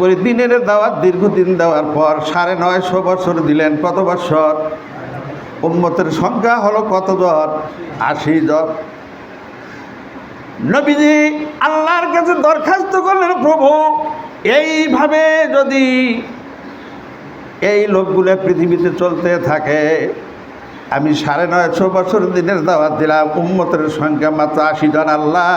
করে দিনের দাওয়াত, দীর্ঘদিন দেওয়ার পর সাড়ে নয়শো বছর দিলেন কত বছর উম্মতের সংখ্যা হলো কত জন আশি জন নবীজি আল্লাহর কাছে দরখাস্ত করলেন, প্রভু, এইভাবে যদি এই লোকগুলো পৃথিবীতে চলতে থাকে, আমি সাড়ে নয়শো বছর দিনের দাওয়াত দিলাম, উম্মতের সংখ্যা মাত্র আশি জন, আল্লাহ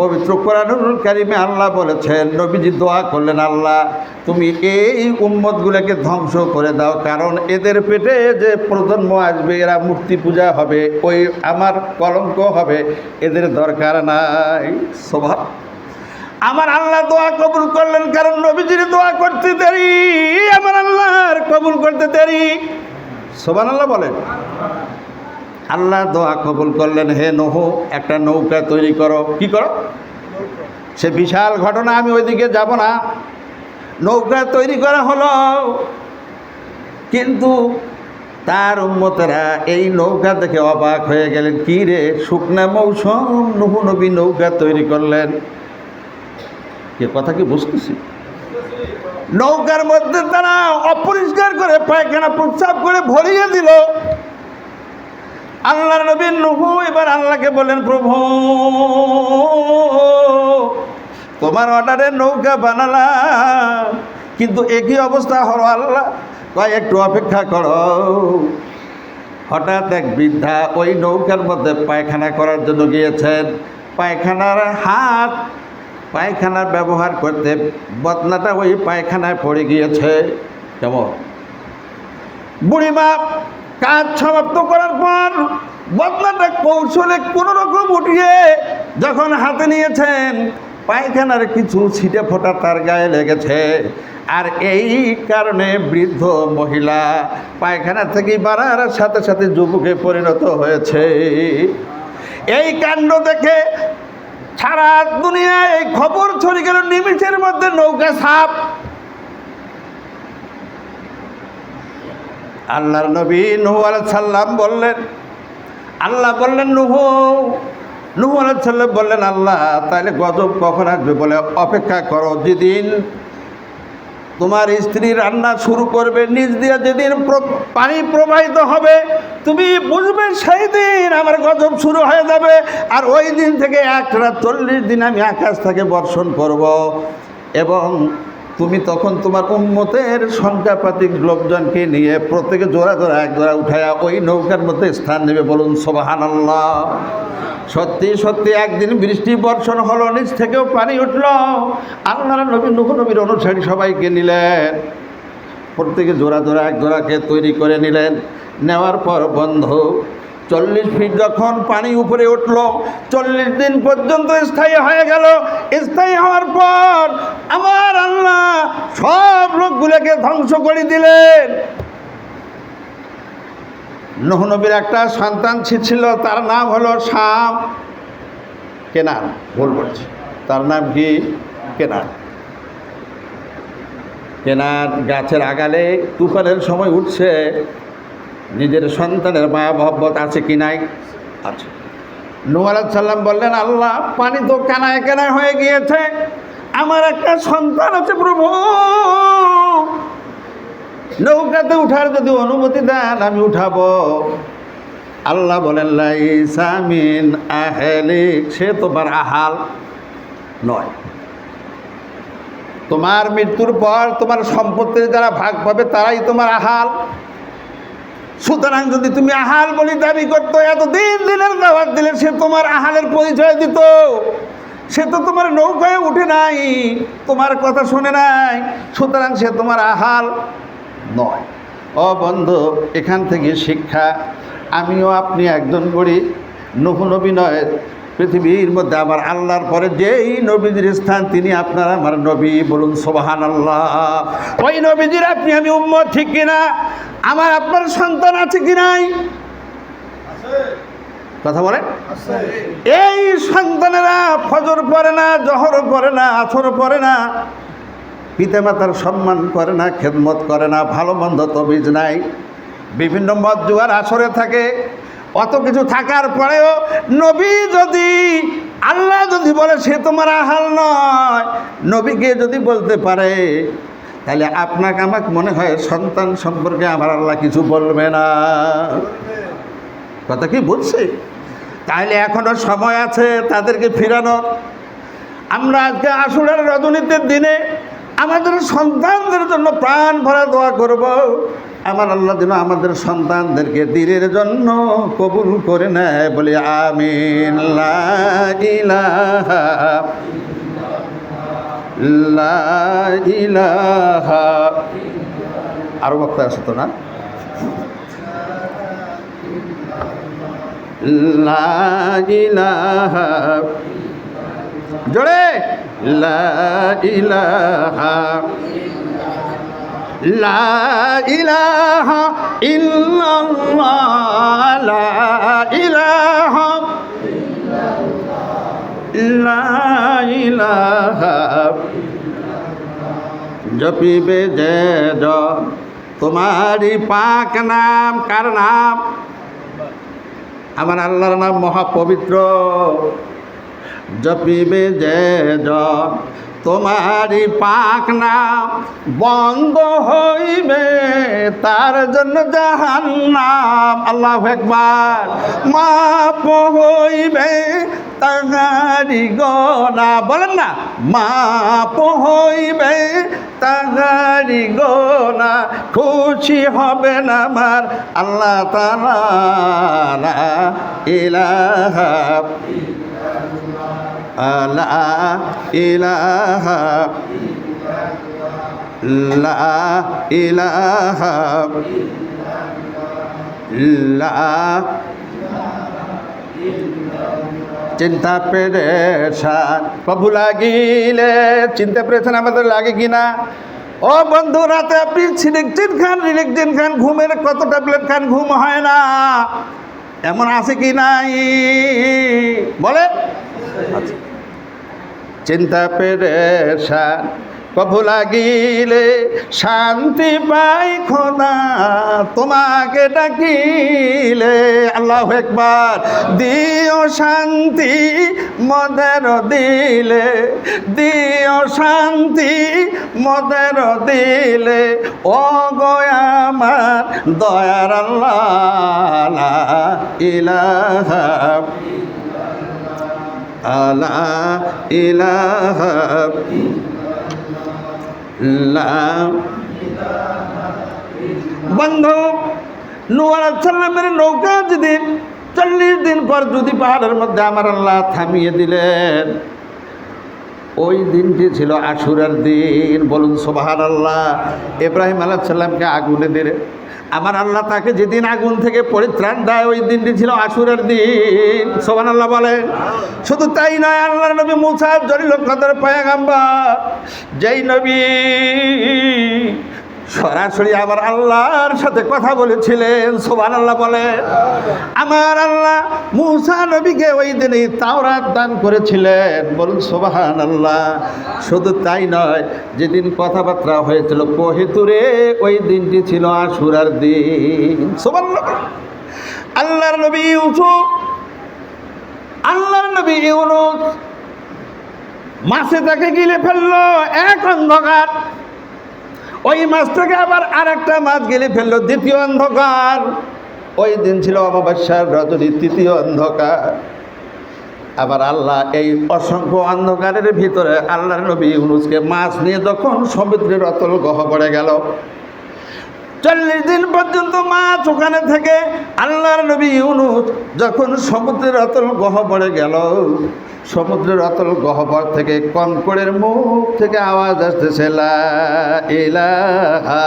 পবিত্র কোরআনুল কারিমে আল্লাহ বলেছেন, নবীজি দোয়া করলেন, আল্লাহ, তুমি এই উম্মতগুলোকে ধ্বংস করে দাও, কারণ এদের পেটে যে প্রজন্ম আসবে, এরা মূর্তি পূজা হবে, ওই আমার কলঙ্ক হবে, এদের দরকার নাই। স্বভাব আমার আল্লাহ দোয়া কবুল করলেন, কারণ নবীজির দোয়া করতে দেরি, আমার আল্লাহর কবুল করতে দেরি। সোবান আল্লাহ বলেন আল্লাহ দোয়া কবুল করলেন, হে নহু, একটা নৌকা তৈরি করো। কি করো? সে বিশাল ঘটনা, আমি ওইদিকে যাব না। নৌকা তৈরি করা হলো। কিন্তু তার উন্মতেরা এই নৌকা দেখে অবাক হয়ে গেলেন, কী রে, শুকনা মৌসুম, নহু নবী নৌকা তৈরি করলেন। এ কথা কি বুঝতেছি? নৌকার মধ্যে তারা অপরিষ্কার করে পায়খানা প্রস্রাব করে ভরিয়ে দিল। আল্লাহ নবীন নহু, এবার আল্লাহকে বলেন, প্রভু, তোমার অর্ডারে নৌকা বানালাম, কিন্তু একই অবস্থা হলো আল্লাহ। কয়, একটু অপেক্ষা করো। হঠাৎ এক বৃদ্ধা ওই নৌকার মধ্যে পায়খানা করার জন্য গিয়েছেন। পায়খানার হাত পায়খানার ব্যবহার করতে বদনাটা ওই পায়খানায় পড়ে গিয়েছে। কেমন? বুড়িমা কাজ সমাপ্ত করার পর বদনাটা কৌশলে কোনো রকম উঠিয়ে যখন হাতে নিয়েছেন, পায়খানার কিছু ছিটে ফোটা তার গায়ে লেগেছে। আর এই কারণে বৃদ্ধ মহিলা পায়খানা থেকে বাড়ার সাথে সাথে যুবকে পরিণত হয়েছে। এই কাণ্ড দেখে সারা দুনিয়ায় এই খবর ছড়িয়ে গেল নিমিষের মধ্যে নৌকা সাপ। আল্লাহর নবী নুহু সাল্লাম বললেন, আল্লাহ বললেন, নুহু নুহু সাল্লাম বললেন, আল্লাহ তাহলে গজব কখন আসবে? বলে, অপেক্ষা করো, যেদিন তোমার স্ত্রী রান্না শুরু করবে, নিজ দিয়ে যেদিন পানি প্রবাহিত হবে, তুমি বুঝবে সেই দিন আমার গজব শুরু হয়ে যাবে। আর ওই দিন থেকে একটা চল্লিশ দিন আমি আকাশ থেকে বর্ষণ করব এবং তুমি তখন তোমার উন্মতের সংখ্যাপাতিক লোকজনকে নিয়ে প্রত্যেকে জোড়া জোড়া, এক জোড়া উঠায়া ওই নৌকার মধ্যে স্থান নেবে বলুন সোবাহান সত্যি সত্যি, একদিন বৃষ্টি বর্ষণ হলো, নিচ থেকেও পানি উঠল। আল্লাহ নবী, নুহ নবীর অনুসারী সবাইকে নিলেন। প্রত্যেকে জোড়া জোড়া, এক জোড়াকে তৈরি করে নিলেন। নেওয়ার পর বন্ধ। চল্লিশ ফিট যখন পানি উপরে উঠল, চল্লিশ দিন পর্যন্ত স্থায়ী হয়ে গেল। স্থায়ী হওয়ার পর আমার আল্লাহ সব লোকগুলোকে ধ্বংস করে দিলেন। নহনবীর একটা সন্তান ছিল, তার নাম হলো শাম কেনার ভুল বলছি। তার নাম কি? কেনার কেনার গাছের আগালে তুফানের সময় উঠছে নিজের সন্তানের মায়া মহব্বত আছে কি নাই? আছে। আলাইহিস সাল্লাম বললেন আল্লাহ পানি তো কানায় কানায় হয়ে গিয়েছে। আমার একটা সন্তান আছে প্রভু। নৌকাতে উঠার যদি অনুমতি দেন আমি উঠাবো। আল্লাহ বলেন লাইসামিন আহেলিক সে তোমার আহাল নয়। তোমার মৃত্যুর পর তোমার সম্পত্তির যারা ভাগ পাবে তারাই তোমার আহাল। সুতরাং যদি তুমি আহাল বলি দাবি করতো এত দিন দিনের দাওয়াত দিলে সে তোমার আহালের পরিচয় দিত। সে তো তোমার নৌকায় উঠে নাই, তোমার কথা শুনে নাই, সুতরাং সে তোমার আহাল নয়। ও বন্ধু, এখান থেকে শিক্ষা। আমিও আপনি একজন করি নয় পৃথিবীর মধ্যে আমার আল্লাহর পরে যেই নবীজির স্থান, তিনি আপনার আমার নবী বলুন সোবাহান আল্লাহ ওই নবীজির আপনি, আমি উম্মত, ঠিক কিনা? আমার আপনার সন্তান আছে কি নাই? কথা বলেন। এই সন্তানেরা ফজর পড়ে না, জহর পড়ে না, আছর পড়ে না, পিতামাতার সম্মান করে না, খেদমত করে না, ভালো মন্দ তবিজ নাই। বিভিন্ন মত জুয়ার আসরে থাকে। অত কিছু থাকার পরেও নবী যদি, আল্লাহ যদি বলে সে তোমার আহাল নয়, নবীকে যদি বলতে পারে, তাহলে আপনাকে আমাকে মনে হয় সন্তান সম্পর্কে আমার আল্লাহ কিছু বলবে না। কথা কি বলছে তাহলে এখনও সময় আছে তাদেরকে ফিরানোর আমরা আজকে আসুরের রজনীতির দিনে আমাদের সন্তানদের জন্য প্রাণ ভরা দোয়া করব। আমার আল্লাহ যেন আমাদের সন্তানদেরকে দিনের জন্য কবুল করে নেয়, বলে আমিন আরও বক্তা আছে তো না? জোরে! লা ইলাহা। লা ইলাহা ইল্লাল্লাহ, লা ইলাহা লা ইলাহা জপিবে যে জ, তোমারই পাক নাম, কার নাম? আমার আল্লাহর নাম মহাপবিত্র। জপিবে যে জন তোমারই পাক নাম বন্ধ হইবে তার জন্য জাহান্নাম। আল্লাহ একবার মাপ হইবে তাহারি গনা। বলেন না মাপ হইবে তাহারি গনা। খুশি হবে না আমার আল্লাহ তালা ইলাহা লা ইলাহা লা ইলাহা লা চিন্তা পেরেছান প্রভু লাগিলে, চিন্তা পেরেছেন আমাদের লাগে কিনা? ও বন্ধু, রাতে আপনি সিলেকটিন খান রিলেকটিন খান, ঘুমের কত ট্যাবলেট খান, ঘুম হয় না। এমন আছে কি নাই? বলে আচ্ছা। চিন্তা পেরেছান প্রভু লাগিলে শান্তি পাই খোদা, তোমাকে ডাকিলে। আল্লাহ একবার দিও শান্তি, মদের দিলে। দিও শান্তি, মদের দিলে। ও গয়ামার দয়ার আল্লাহ ইলাহা আলা বন্ধু নুয়ার নৌকা যেদিন চল্লিশ দিন পর যদি পাহাড়ের মধ্যে আমার আল্লাহ থামিয়ে দিলেন, ওই দিনটি ছিল আশুরার দিন। বলুন সোবাহার আল্লাহ ইব্রাহিম আলাহ সাল্লামকে আগুনে দিলে আমার আল্লাহ তাকে যেদিন আগুন থেকে পরিত্রাণ দেয়, ওই দিনটি ছিল আসুরের দিন। সোমান আল্লাহ বলে শুধু তাই নয় আল্লাহ নবী মুসা জরিল কদর পায়াগাম্বা যেই নবী সরাসরি আবার আল্লাহর সাথে কথা বলেছিলেন সোবান আল্লাহ বলে। আমার আল্লাহ মুসা নবীকে ওই দিনই তাওরাত দান করেছিলেন। বলুন সোবাহান আল্লাহ শুধু তাই নয়, যেদিন কথাবার্তা হয়েছিল কোহেতুরে ওই দিনটি ছিল আশুরার দিন। সোবান আল্লাহর নবী ইউসুফ, আল্লাহর নবী ইউনুস, মাসে তাকে গিলে ফেলল, এক অন্ধকার। ওই মাছ থেকে আবার আর একটা মাছ গেলে ফেলল দ্বিতীয় অন্ধকার। ওই দিন ছিল অমাবস্যার রজনী তৃতীয় অন্ধকার। আবার আল্লাহ এই অসংখ্য অন্ধকারের ভিতরে আল্লাহ নবী ইউনুসকে মাছ নিয়ে যখন সমুদ্রের অতল গহ পড়ে গেল চল্লিশ দিন পর্যন্ত মাছ ওখানে থেকে আল্লাহর নবী ইউনুস যখন সমুদ্রের অতল গহ্বরে গেল, সমুদ্রের অতল গহ্বর থেকে কঙ্কড়ের মুখ থেকে আওয়াজ আসতেছে ইলাহা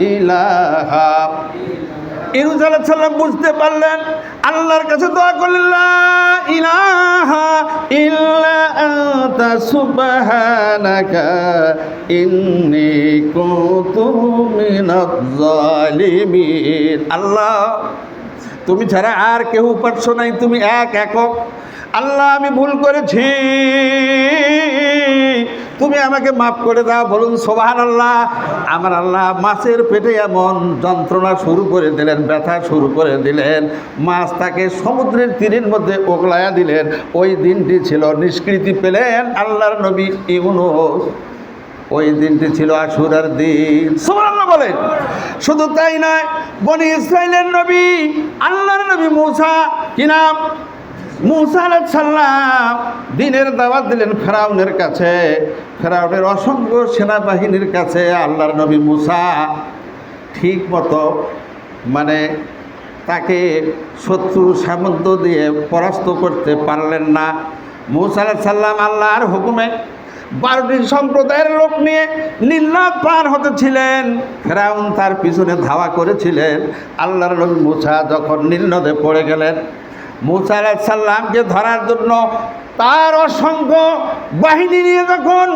ইলাহা বুঝতে পারলেন, আল্লাহর কাছে দোয়া করলেন ইলাহা ইল্লা আল্লাহ তুমি ছাড়া আর কেউ পারছ নাই তুমি এক একক। আল্লাহ আমি ভুল করেছি। তুমি আমাকে মাফ করে দাও, বলুন সোবাহান আল্লাহ আমার আল্লাহ মাছের পেটে এমন যন্ত্রণা শুরু করে দিলেন, ব্যথা শুরু করে দিলেন। মাছ তাকে সমুদ্রের তীরের মধ্যে ওগলায়া দিলেন। ওই দিনটি ছিল নিষ্কৃতি পেলেন আল্লাহর নবী ইউনুস। ওই দিনটি ছিল আশুরার দিন। সুবহানাল্লাহ বলেন। শুধু তাই নয়, বনি ইসরায়েলের নবী, আল্লাহর নবী মুসা, কি নাম? মুসা আলাইহিস সালাম দিনের দাওয়াত দিলেন ফেরাউনের কাছে। ফেরাউনের অসংখ্য সেনাবাহিনীর কাছে আল্লাহর নবী মুসা ঠিক মতো মানে তাকে শত্রু সামন্ত দিয়ে পরাস্ত করতে পারলেন না। মুসা সাল্লাম আল্লাহর হুকুমে বারোটি সম্প্রদায়ের লোক নিয়ে নীলনদ পার হতেছিলেন ফেরাউন তার পিছনে ধাওয়া করেছিলেন। আল্লাহর নবী মুসা যখন নীলনদে পড়ে গেলেন মুসা ধরার জন্য তার অসংখ্য বাহিনী নিয়ে যখন